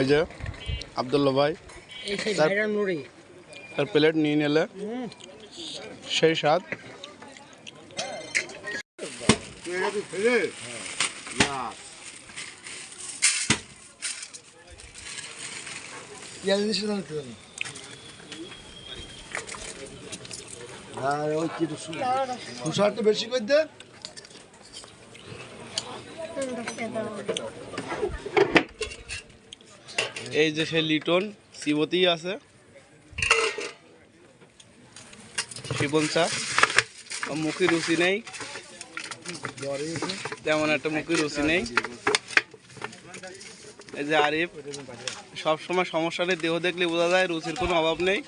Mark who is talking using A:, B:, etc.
A: এই যে আবদুল্লা ভাই তার প্লেট নিয়ে নিলে। সেই স্বাদ।
B: আর ওই কি বেশি করে দে।
A: এই যে সে লিটন শিবতেই আছে। শিবন চা। মুখে রুচি নেই। তেমন একটা মুখে রুচি নেই। এই যে আরিফ সব সময় সমস্যা নেই দেহ দেখলে বোঝা যায়, রুচির কোনো অভাব নেই।